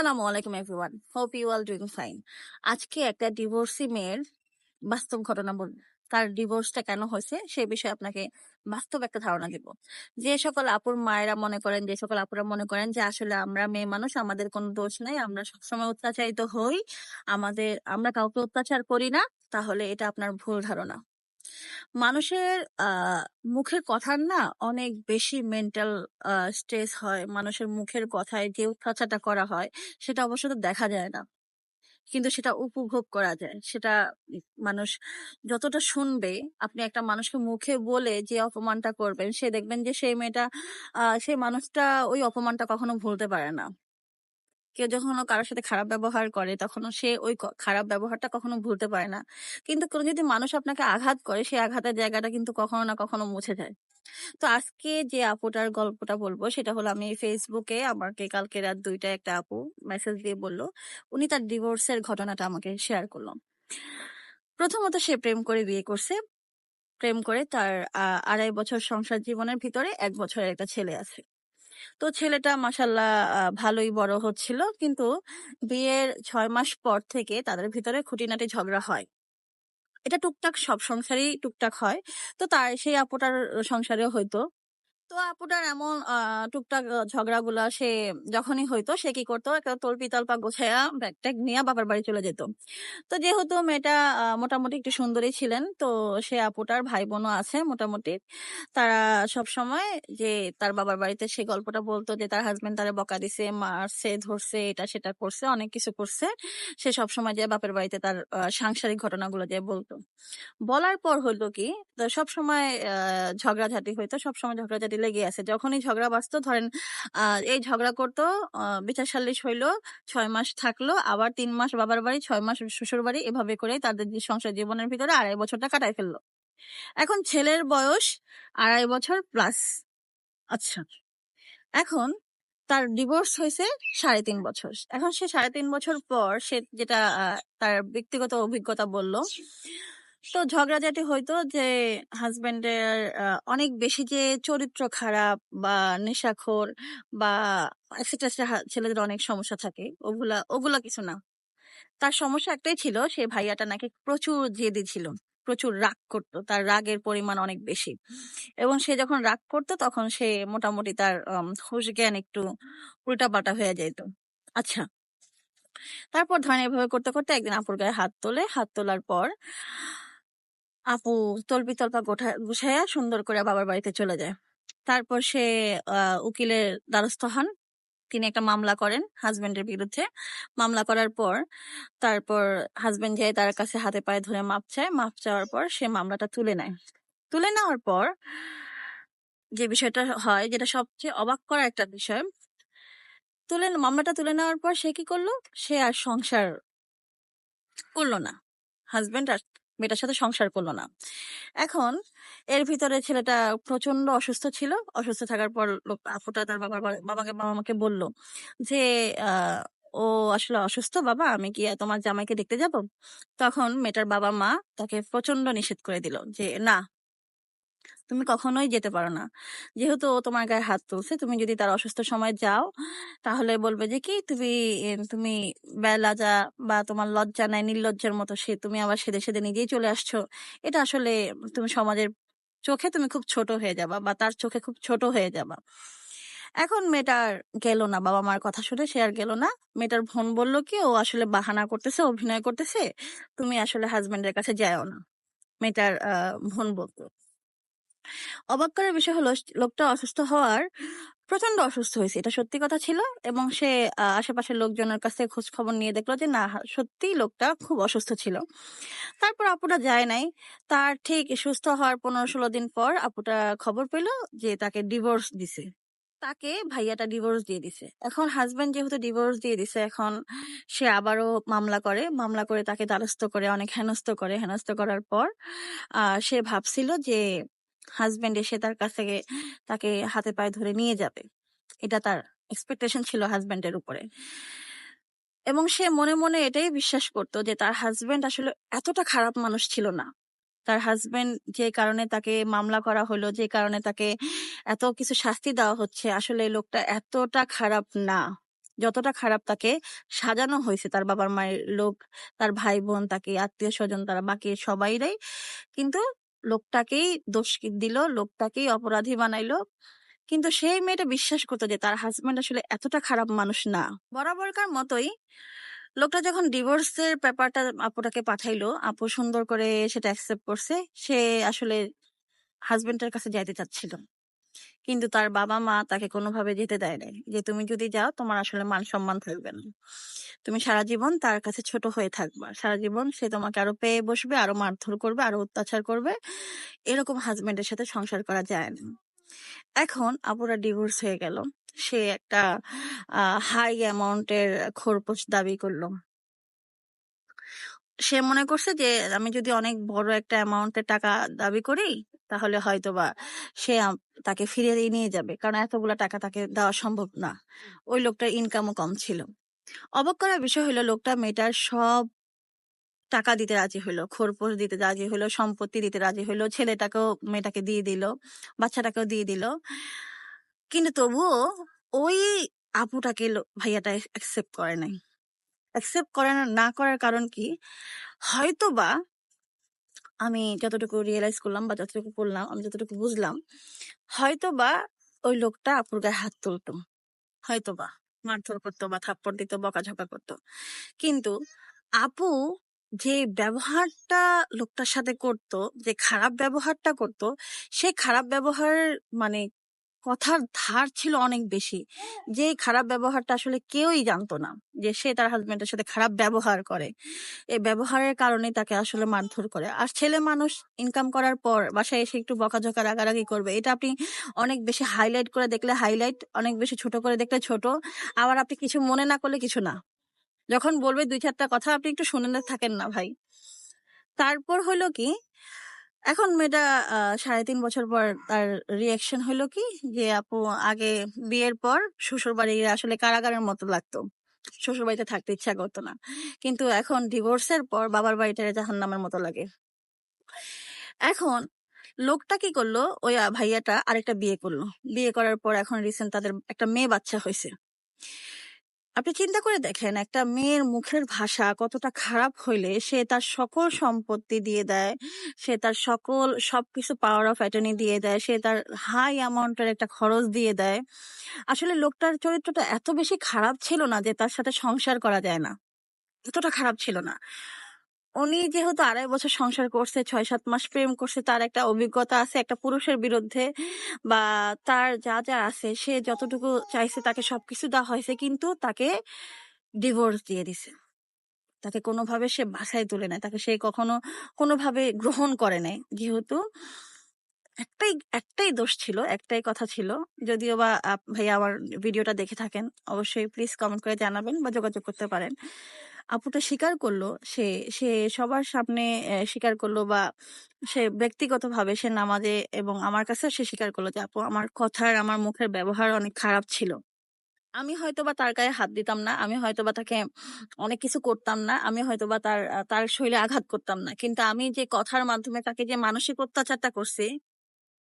আসসালামু আলাইকুম everyone. Hope you are doing fine আজকে একটা ডিভোর্সি মেয়ের বাস্তব ঘটনা বলব তার ডিভোর্সটা কেন হয়েছে সে বিষয়ে আপনাকে বাস্তব একটা ধারণা দিব। যে সকল আপুর মায়েরা মনে করেন, যে সকল আপুরা মনে করেন যে আসলে আমরা মেয়ে মানুষ, আমাদের কোনো দোষ নাই, আমরা সবসময় অত্যাচারিত হই, আমাদের, আমরা কাউকে অত্যাচার করি না, তাহলে এটা আপনার ভুল ধারণা। মানুষের আহ মুখের কথার না অনেক বেশি মেন্টাল স্ট্রেস হয়। মানুষের মুখের কথায় যে অত্যাচারটা করা হয়, সেটা অবশ্য তো দেখা যায় না। কিন্তু সেটা উপভোগ করা যায়। সেটা মানুষ যতটা শুনবে, আপনি একটা মানুষকে মুখে বলে যে অপমানটা করবেন, সে দেখবেন যে সেই মেয়েটা আহ সেই মানুষটা ওই অপমানটা কখনো ভুলতে পারে না। কেউ যখন কারোর সাথে খারাপ ব্যবহার করে তখন সে ওই খারাপ ব্যবহারটা কখনো ভুলতে পারে না। কিন্তু কোনো যদি মানুষ আপনাকে আঘাত করে, সেই আঘাতের জায়গাটা কিন্তু কখনো না কখনো মুছে যায়। তো আজকে যে আপুটার গল্পটা বলব, সেটা হলো আমি ফেসবুকে আমাকে কালকে রাত দুইটায় একটা আপু মেসেজ দিয়ে বলল, উনি তার ডিভোর্সের ঘটনাটা আমাকে শেয়ার করল। প্রথমত সে প্রেম করে বিয়ে করছে। প্রেম করে তার আড়াই বছর সংসার জীবনের ভিতরে এক বছরের একটা ছেলে আছে। তো ছেলেটা মাসাল্লাহ ভালোই বড় হচ্ছিল। কিন্তু বিয়ের ছয় মাস পর থেকে তাদের ভিতরে খুঁটিনাটি ঝগড়া হয়। এটা টুকটাক সব সংসারেই টুকটাক হয়। তো তার সেই আপুটার সংসারেও হয়তো তো আপুটার এমন টুকটাক ঝগড়াগুলা সে যখনই হইতো, সে কি করতো? একটা তল্পি তল্পা ব্যাগ ট্যাগ নিয়ে বাবার বাড়ি চলে যেত। তো যেহেতু মেয়েটা মোটামুটি একটু সুন্দরী ছিলেন, তো সে আপুটার ভাই বোনও আছে মোটামুটি। তারা সব সময় যে তার বাবার বাড়িতে সে গল্পটা বলতো যে, তার হাজবেন্ড তারা বকা দিছে, মারছে, ধরছে, এটা সেটা করছে, অনেক কিছু করছে। সে সব সময় যে বাপের বাড়িতে তার সাংসারিক ঘটনাগুলো যে বলতো। বলার পর হইল কি সব সময় ঝগড়াঝাটি হইতো সব সময় ঝগড়াঝাটি লেগে আছে যখনই ঝগড়া বাঁচতো, ধরেন এই ঝগড়া করতো বিচার সালিশ হইল, ছয় মাস থাকল, আবার তিন মাস বাবার বাড়ি, ছয় মাস শ্বশুর বাড়ি, এভাবে করে তাদের সংসার জীবনের ভিতরে আড়াই বছরটা কাটাই ফেলল। এখন ছেলের বয়স আড়াই বছর প্লাস আচ্ছা। এখন তার ডিভোর্স হয়েছে সাড়ে তিন বছর। এখন সে সাড়ে তিন বছর পর সে যেটা তার ব্যক্তিগত অভিজ্ঞতা বলল তো ঝগড়াঝাটি হইতো যে হাজবেন্ডের অনেক বেশি যে চরিত্র খারাপ বা নেশাখোর বা এক্সেট্রা ছেলেদের অনেক সমস্যা থাকে, ওগুলা ওগুলা কিছু না। তার সমস্যা একটাই ছিল, সে ভাইয়াটা নাকি প্রচুর জেদি ছিল, প্রচুর রাগ করতো, তার রাগের পরিমাণ অনেক বেশি। এবং সে যখন রাগ করতো, তখন সে মোটামুটি তার হুঁশ জ্ঞান একটু উল্টাপাল্টা হয়ে যেত আচ্ছা তারপর ধরেন এভাবে করতে করতে একদিন আপুর গায়ে হাত তোলে, হাত তোলার পর আপু তল্পি তল্পা গোঠা গুছাইয়া সুন্দর করে বাবার বাড়িতে চলে যায়। তারপর সে আহ, উকিলের দ্বারস্থ হন। তিনি একটা মামলা করেন হাজবেন্ডের বিরুদ্ধে। মামলা করার পর তারপর হাজবেন্ড যায় তার কাছে হাতে পায়ে ধরে মাপ চায়। মাপ চাওয়ার পর সে মামলাটা তুলে নেয়। তুলে নেওয়ার পর যে বিষয়টা হয় যেটা সবচেয়ে অবাক করা একটা বিষয় তুলে মামলাটা তুলে নেওয়ার পর সে কি করল? সে আর সংসার করল না। হাজবেন্ড আর মেয়েটার সাথে সংসার করল না। এখন এর ভিতরে ছেলেটা প্রচণ্ড অসুস্থ ছিল। অসুস্থ থাকার পর লোক, আপুটা তার বাবার বাবাকে, বাবা মাকে বলল যে ও আসলে অসুস্থ বাবা, আমি কি তোমার জামাইকে দেখতে যাব? তখন মেয়েটার বাবা মা তাকে প্রচণ্ড নিষেধ করে দিল যে, না তুমি কখনোই যেতে পারো না। যেহেতু ও তোমার গায়ে হাত তুলছে, তুমি যদি তার অসুস্থ সময় যাও, তাহলে বলবে যে কি তুমি তুমি বেলাজা বা তোমার লজ্জা নাই, নির্লজ্জার মতো সে, তুমি আবার সেদে সেদে নিজেই চলে আসছো। এটা আসলে তুমি সমাজের চোখে তুমি খুব ছোট হয়ে যাবা বা তার চোখে খুব ছোট হয়ে যাবা। এখন মেয়েটার গেল না, বাবা মার কথা শুনে সে আর গেল না। মেয়েটার বোন বলল কি, ও আসলে বাহানা করতেছে, অভিনয় করতেছে, তুমি আসলে হাজবেন্ডের কাছে যাও না। মেয়েটার বোন বলতো অবাক করার বিষয় হলো লোকটা অসুস্থ হওয়ার প্রচণ্ড অসুস্থ হয়েছে। এটা সত্যি কথা ছিল এবং সে আশেপাশের লোকজনের কাছে খোঁজ খবর নিয়ে দেখল যে, না, সত্যি লোকটা খুব অসুস্থ ছিল। তারপর আপুটা যায় নাই। তার ঠিক সুস্থ হওয়ার পনেরো ষোলো দিন পর আপুটা খবর পেল যে, তাকে ডিভোর্স দিছে। তাকে ভাইয়াটা ডিভোর্স দিয়ে দিছে। এখন হাজবেন্ড যেহেতু ডিভোর্স দিয়ে দিছে, এখন সে আবারও মামলা করে। মামলা করে তাকে দ্বারস্থ করে, অনেক হেনস্থ করে। হেনস্থ করার পর আহ সে ভাবছিল যে হাজবেন্ড এসে তার কাছে তাকে হাতে পায়ে ধরে নিয়ে যাবে। এটা তার এক্সপেকটেশন ছিল হাজবেন্ডের উপরে। এবং সে মনে মনে এটাই বিশ্বাস করতো যে তার হাজবেন্ড আসলে এতটা খারাপ মানুষ ছিল না। তার হাজবেন্ড যে কারণে তাকে মামলা করা হলো, যে কারণে তাকে এত কিছু শাস্তি দেওয়া হচ্ছে, আসলে লোকটা এতটা খারাপ না। যতটা খারাপ তাকে সাজানো হয়েছে, তার বাবার মায়ের লোক, তার ভাই বোন, তাকে আত্মীয় স্বজন, তারা বাকি সবাইরাই। কিন্তু লোকটাকেই দোষ দিল, লোকটাকেই অপরাধী বানাইলো। কিন্তু সেই মেয়েটা বিশ্বাস করতো যে তার হাজবেন্ড আসলে এতটা খারাপ মানুষ না। বরাবরকার মতোই লোকটা যখন ডিভোর্সের ব্যাপারটা আপুটাকে পাঠাইলো, আপু সুন্দর করে সেটা অ্যাকসেপ্ট করছে, সে আসলে হাজবেন্ডের কাছে যাইতে চাচ্ছিল। কিন্তু তার বাবা মা তাকে কোনোভাবে যেতে দেয় নাই যে তুমি যদি যাও, তোমার আসলে মান সম্মান থাকবে না। তুমি সারা জীবন তার কাছে ছোট হয়ে থাকবা। সারা জীবন সে তোমাকে আরও পেয়ে বসবে, আরও মারধর করবে, আরও অত্যাচার করবে। এরকম হাজবেন্ডের সাথে সংসার করা যায় না। এখন আপুরা ডিভোর্স হয়ে গেল। সে একটা হাই অ্যামাউন্টের খোরপোশ দাবি করল। সে মনে করছে যে, আমি যদি অনেক বড় একটা অ্যামাউন্টের টাকা দাবি করি, তাহলে হয়তো বা সে তাকে ফিরিয়ে নিয়ে যাবে। কারণ এতগুলা টাকা তাকে দেওয়া সম্ভব না। ওই লোকটার ইনকামও কম ছিল। অবাক করার বিষয় হলো, লোকটা মেয়েটার সব টাকা দিতে রাজি হলো। খোরপোশ দিতে রাজি হলো, সম্পত্তি দিতে রাজি হলো, ছেলেটাকেও, মেয়েটাকে দিয়ে দিল, বাচ্চাটাকেও দিয়ে দিল। কিন্তু তবুও ওই আপুটাকে ভাইয়াটা অ্যাকসেপ্ট করে নাই। অ্যাকসেপ্ট করে না করার কারণ কি? হয়তো বা আমি যতটুকু রিয়েলাইজ করলাম বা যতটুকু করলাম, আমি যতটুকু বুঝলাম হয়তো বা ওই লোকটা আপুর গায়ে হাত তুলতো। হয়তো বা মারধর করতো বা থাপ্পড় দিত, বকাঝকা করতো। কিন্তু আপু যে ব্যবহারটা লোকটার সাথে করত, যে খারাপ ব্যবহারটা করত, সে খারাপ ব্যবহার মানে কথার ধার ছিল অনেক বেশি। যে খারাপ ব্যবহারটা আসলে কেউই জানতো না। যে সে তার হাজবেন্ডের সাথে খারাপ ব্যবহার করে। এই ব্যবহারের কারণে তাকে আসলে মারধর করে। আর ছেলে মানুষ ইনকাম করার পর বাসায় এসে একটু বকাঝকা রাগারাগি করবে। এটা আপনি অনেক বেশি হাইলাইট করে দেখলে হাইলাইট অনেক বেশি ছোট করে দেখলে ছোট। আবার আপনি কিছু মনে না করলে কিছু না। যখন বলবে দুই চারটা কথা আপনি একটু শুনে থাকেন না ভাই। তারপর হলো কি এখন মেয়েটা আহ, সাড়ে তিন বছর পর তার রিয়াকশন হলো কি? যে আপু আগে বিয়ের পর শ্বশুর বাড়ি আসলে কারাগারের মতো লাগতো। শ্বশুর বাড়িতে থাকতে ইচ্ছা করতো না। কিন্তু এখন ডিভোর্সের পর বাবার বাড়িটা জাহান্নামের মতো লাগে। এখন লোকটা কি করল? ওই ভাইয়াটা আরেকটা বিয়ে করল। বিয়ে করার পর এখন রিসেন্ট তাদের একটা মেয়ে বাচ্চা হয়েছে আপনি চিন্তা করে দেখেন, একটা মেয়ের মুখের ভাষা কতটা খারাপ হইলে সে তার সকল সম্পত্তি দিয়ে দেয়, সে তার সকল সবকিছু পাওয়ার অফ অ্যাটর্নি দিয়ে দেয়, সে তার হাই অ্যামাউন্টের একটা খরচ দিয়ে দেয়। আসলে লোকটার চরিত্রটা এত বেশি খারাপ ছিল না যে তার সাথে সংসার করা যায় না। এতটা খারাপ ছিল না। উনি যেহেতু আড়াই বছর সংসার করছে ছয় সাত মাস প্রেম করছে, তার একটা অভিজ্ঞতা আছে, একটা পুরুষের বিরুদ্ধে বা তার যা যা আছে, সে যতটুকু চাইছে তাকে সবকিছু দেওয়া হয়েছে, কিন্তু তাকে ডিভোর্স দিয়ে দিছে। তাকে কোনোভাবে সে বাসায় তুলে নেয়, তাকে সে কখনো কোনোভাবে গ্রহণ করে নাই। যেহেতু একটাই একটাই দোষ ছিল, একটাই কথা ছিল, যদিও বা ভাইয়া আমার ভিডিওটা দেখে থাকেন, অবশ্যই প্লিজ কমেন্ট করে জানাবেন বা যোগাযোগ করতে পারেন। আপুটা স্বীকার করল, সে সে সবার সামনে স্বীকার করল বা সে ব্যক্তিগতভাবে সে নামাজে এবং আমার কাছে সে স্বীকার করল যে, আপু, আমার কথার, আমার মুখের ব্যবহার অনেক খারাপ ছিল। আমি হয়তো বা তার গায়ে হাত দিতাম না, আমি হয়তো বা তাকে অনেক কিছু করতাম না, আমি হয়তো বা তার তার শরীরে আঘাত করতাম না। কিন্তু আমি যে কথার মাধ্যমে তাকে যে মানসিক অত্যাচারটা করছি